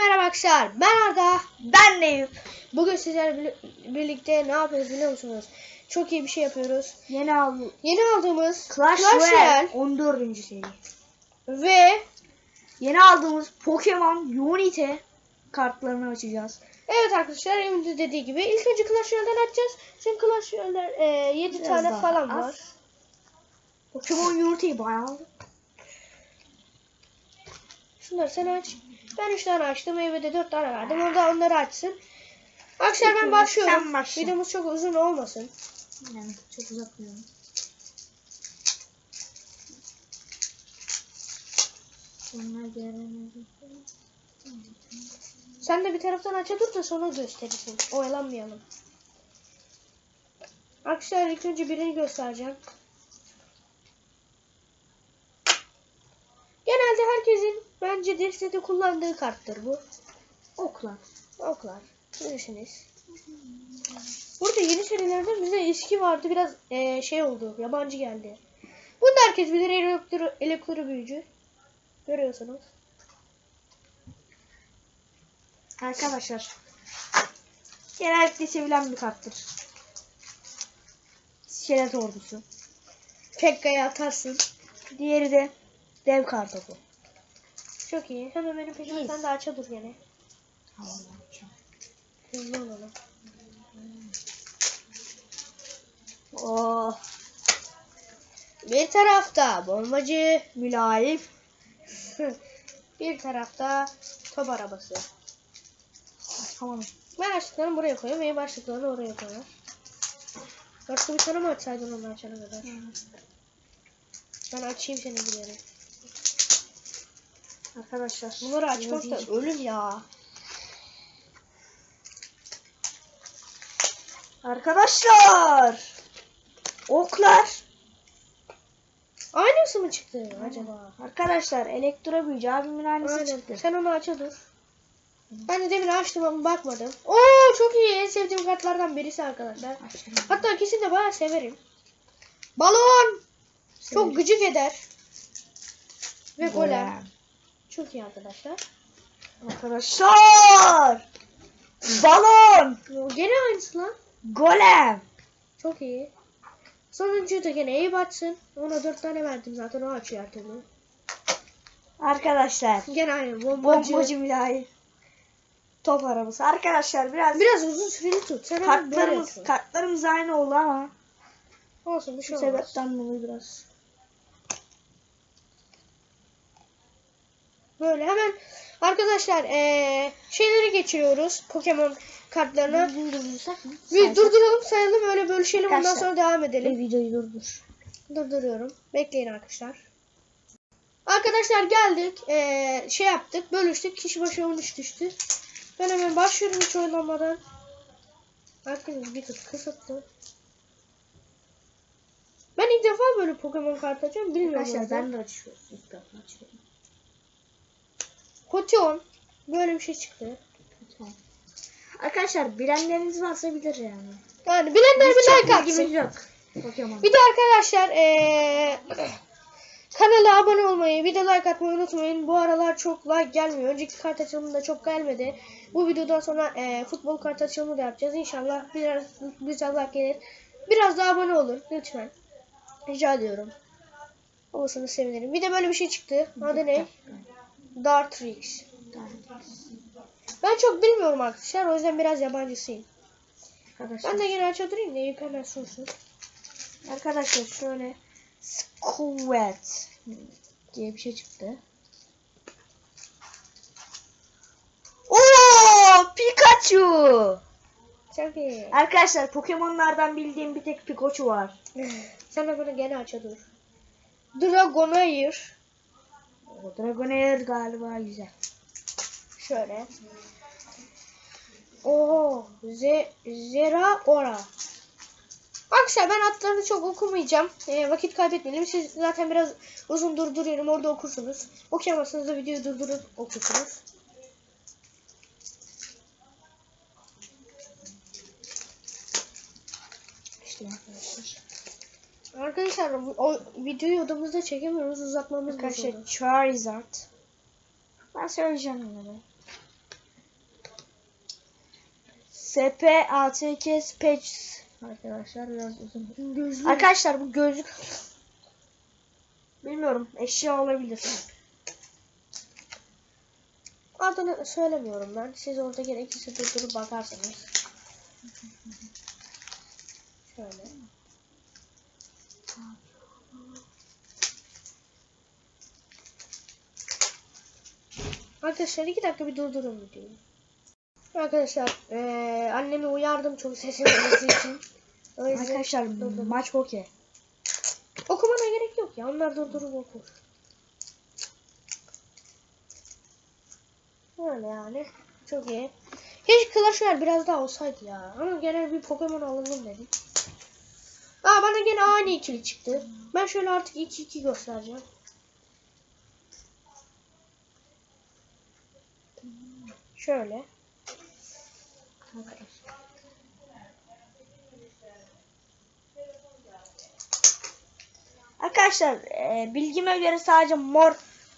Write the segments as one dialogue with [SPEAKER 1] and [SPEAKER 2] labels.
[SPEAKER 1] merhaba arkadaşlar. Ben Arda.
[SPEAKER 2] Ben Eyüp.
[SPEAKER 1] Bugün sizlerle birli- birlikte ne yapıyoruz biliyor musunuz? Çok iyi bir şey yapıyoruz.
[SPEAKER 2] Yeni aldım.
[SPEAKER 1] Yeni aldığımız
[SPEAKER 2] Clash, Royale 14. seri.
[SPEAKER 1] ve
[SPEAKER 2] Yeni aldığımız Pokemon Unity kartlarını açacağız.
[SPEAKER 1] evet arkadaşlar Emin dediği gibi ilk önce Clash Royale'den açacağız. Çünkü Clash Royale'den 7
[SPEAKER 2] Biraz
[SPEAKER 1] tane falan
[SPEAKER 2] az.
[SPEAKER 1] var.
[SPEAKER 2] Pokemon Unity'yi bayağı aldım.
[SPEAKER 1] Şunları sen aç. Ben 3 tane açtım. Evde 4 tane verdim. Orada onları açsın. Arkadaşlar ben başlıyorum. Videomuz çok uzun olmasın.
[SPEAKER 2] Yani çok uzatmıyorum.
[SPEAKER 1] Sen de bir taraftan aça dur da sonra gösterirsin. Oyalanmayalım. Arkadaşlar ilk önce birini göstereceğim. Herkesin bence destede kullandığı karttır bu.
[SPEAKER 2] Oklar.
[SPEAKER 1] Oklar. Bilirsiniz. Burada yeni serilerden bize eski vardı. Biraz eee, şey oldu. Yabancı geldi. Bunu herkes bilir. Elektro, elektro büyücü. Görüyorsunuz.
[SPEAKER 2] Arkadaşlar. Genellikle sevilen bir karttır. İskelet ordusu.
[SPEAKER 1] Pekka'ya atarsın.
[SPEAKER 2] Diğeri de dev kartopu.
[SPEAKER 1] Çok iyi. Hemen benim peşime sen de aça dur gene. Hızlı olalım.
[SPEAKER 2] Oh.
[SPEAKER 1] Bir tarafta bombacı,
[SPEAKER 2] Mülayim.
[SPEAKER 1] bir tarafta top arabası.
[SPEAKER 2] Tamam.
[SPEAKER 1] Ben açtıklarını buraya koyuyorum, benim açtıklarını oraya koyuyorum. Başka bir tane mi açsaydın onu açana kadar? Ben açayım seni bir yere.
[SPEAKER 2] Arkadaşlar.
[SPEAKER 1] Bunları
[SPEAKER 2] Yok,
[SPEAKER 1] ölüm ya.
[SPEAKER 2] Arkadaşlar. Oklar.
[SPEAKER 1] Aynısı mı çıktı acaba?
[SPEAKER 2] Arkadaşlar elektro büyücü abimin aynısı
[SPEAKER 1] Aynen.
[SPEAKER 2] çıktı.
[SPEAKER 1] Sen onu dur. Ben de demin açtım ama bakmadım. Oo çok iyi. En sevdiğim kartlardan birisi arkadaşlar. Hatta ikisini de bayağı severim. Balon. Çok gıcık eder. Ve golem. Çok iyi arkadaşlar.
[SPEAKER 2] Arkadaşlar. Balon.
[SPEAKER 1] Gene aynısı lan.
[SPEAKER 2] Golem.
[SPEAKER 1] Çok iyi. Sonuncuyu da gene iyi batsın. Ona dört tane verdim zaten o açıyor türlü.
[SPEAKER 2] Arkadaşlar.
[SPEAKER 1] Gene aynı bombacı.
[SPEAKER 2] Bombacı mülayim. Top arabası. Arkadaşlar biraz
[SPEAKER 1] Biraz uzun süreli tut. Sen
[SPEAKER 2] kartlarımız kartlarımız aynı oldu ama
[SPEAKER 1] Olsun bir şey olmaz.
[SPEAKER 2] sebepten dolayı biraz.
[SPEAKER 1] Böyle hemen arkadaşlar eee şeyleri geçiriyoruz. Pokemon kartlarına.
[SPEAKER 2] Durdurursak mı?
[SPEAKER 1] Bir durduralım sayalım öyle bölüşelim ondan
[SPEAKER 2] Arkadaşlar,
[SPEAKER 1] sonra devam edelim.
[SPEAKER 2] videoyu durdur.
[SPEAKER 1] Durduruyorum. Bekleyin arkadaşlar. Arkadaşlar geldik. Eee, şey yaptık. Bölüştük. Kişi başı 13 düştü. Ben hemen başlıyorum hiç oynamadan. Herkes bir tık kısıtlı. Ben ilk defa böyle Pokemon kart açıyorum. Bilmiyorum.
[SPEAKER 2] Arkadaşlar ben de açıyorum. İlk defa açıyorum.
[SPEAKER 1] Kotion. Böyle bir şey çıktı.
[SPEAKER 2] Tamam. Arkadaşlar bilenleriniz varsa bilir yani.
[SPEAKER 1] Yani bilenler bir like atsın.
[SPEAKER 2] yok. Pokemon.
[SPEAKER 1] Bir de arkadaşlar eee kanala abone olmayı, bir de like atmayı unutmayın. Bu aralar çok like gelmiyor. Önceki kart açılımında çok gelmedi. Bu videodan sonra eee, futbol kart açılımı da yapacağız. İnşallah biraz güzel like gelir. Biraz da abone olun lütfen. Rica ediyorum. Olursanız sevinirim. Bir de böyle bir şey çıktı. Adı ne? Dartrix. Ben çok bilmiyorum arkadaşlar. O yüzden biraz yabancısıyım.
[SPEAKER 2] Arkadaşlar,
[SPEAKER 1] Ben de yine aça durayım da Eyüp hemen sunsun.
[SPEAKER 2] arkadaşlar şöyle Squat diye bir şey çıktı. Oo Pikachu!
[SPEAKER 1] Çok iyi.
[SPEAKER 2] Arkadaşlar Pokemon'lardan bildiğim bir tek Pikachu var.
[SPEAKER 1] Sen de bunu gene aça dur. Dragonair.
[SPEAKER 2] O Dragonair galiba güzel.
[SPEAKER 1] Şöyle. Oo, Ze Zera Ora. Arkadaşlar ben adlarını çok okumayacağım. Ee, vakit kaybetmeyelim. Siz zaten biraz uzun durduruyorum. Orada okursunuz. Okuyamazsanız da videoyu durdurup okursunuz.
[SPEAKER 2] İşte arkadaşlar.
[SPEAKER 1] Arkadaşlar bu- o videoyu odamızda çekemiyoruz. Uzatmamız
[SPEAKER 2] Arkadaşlar
[SPEAKER 1] bozuldu.
[SPEAKER 2] Charizard. Ben söyleyeceğim de. SP ATK Space arkadaşlar biraz uzun.
[SPEAKER 1] Gözlü.
[SPEAKER 2] Arkadaşlar bu gözlük bilmiyorum eşya olabilir.
[SPEAKER 1] Adını söylemiyorum ben. Siz orada gerekirse durdurup bakarsınız. Şöyle. Arkadaşlar iki dakika bir durdurun videoyu. Arkadaşlar eee annemi uyardım çok olması için.
[SPEAKER 2] Arkadaşlar
[SPEAKER 1] durdurdum.
[SPEAKER 2] maç okey.
[SPEAKER 1] Okumana gerek yok ya. Onlar durdurup okur. Öyle yani. Çok iyi. Hiç Clash Royale biraz daha olsaydı ya. Ama genel bir Pokemon alalım dedik. Aa bana gene aynı ikili çıktı. Ben şöyle artık 2-2 göstereceğim. Şöyle.
[SPEAKER 2] Arkadaşlar e, bilgime göre sadece mor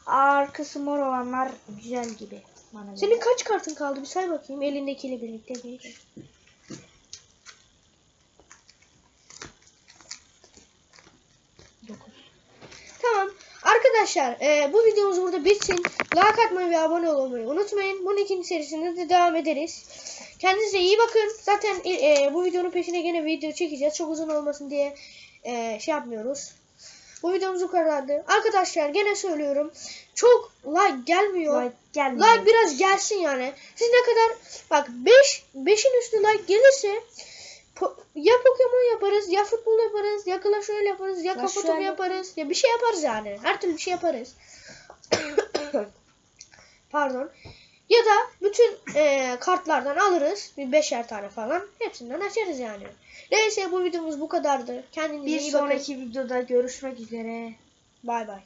[SPEAKER 2] arkası mor olanlar güzel gibi bana.
[SPEAKER 1] Senin kaç kartın kaldı? Bir say bakayım. Elindekiyle birlikte bir.
[SPEAKER 2] Dokuz.
[SPEAKER 1] Tamam. Arkadaşlar e, bu videomuz burada bitsin. Like atmayı ve abone olmayı unutmayın. Bunun ikinci serisinde de devam ederiz. Kendinize iyi bakın. Zaten e, bu videonun peşine gene video çekeceğiz. Çok uzun olmasın diye e, şey yapmıyoruz. Bu videomuz bu kadardı. Arkadaşlar gene söylüyorum. Çok like gelmiyor.
[SPEAKER 2] Like gelmiyor.
[SPEAKER 1] Like biraz gelsin yani. Siz ne kadar bak 5 5'in üstü like gelirse po- ya Pokemon yaparız, ya futbol yaparız, ya Clash Royale yaparız, ya
[SPEAKER 2] Clash
[SPEAKER 1] kafa topu
[SPEAKER 2] Royale-
[SPEAKER 1] yaparız. Ya bir şey yaparız yani. Her türlü bir şey yaparız. Pardon. Ya da bütün eee, kartlardan alırız. Bir beşer tane falan. Hepsinden açarız yani. Neyse bu videomuz bu kadardı. Kendinize
[SPEAKER 2] bir
[SPEAKER 1] iyi bakın.
[SPEAKER 2] sonraki videoda görüşmek üzere.
[SPEAKER 1] Bay bay.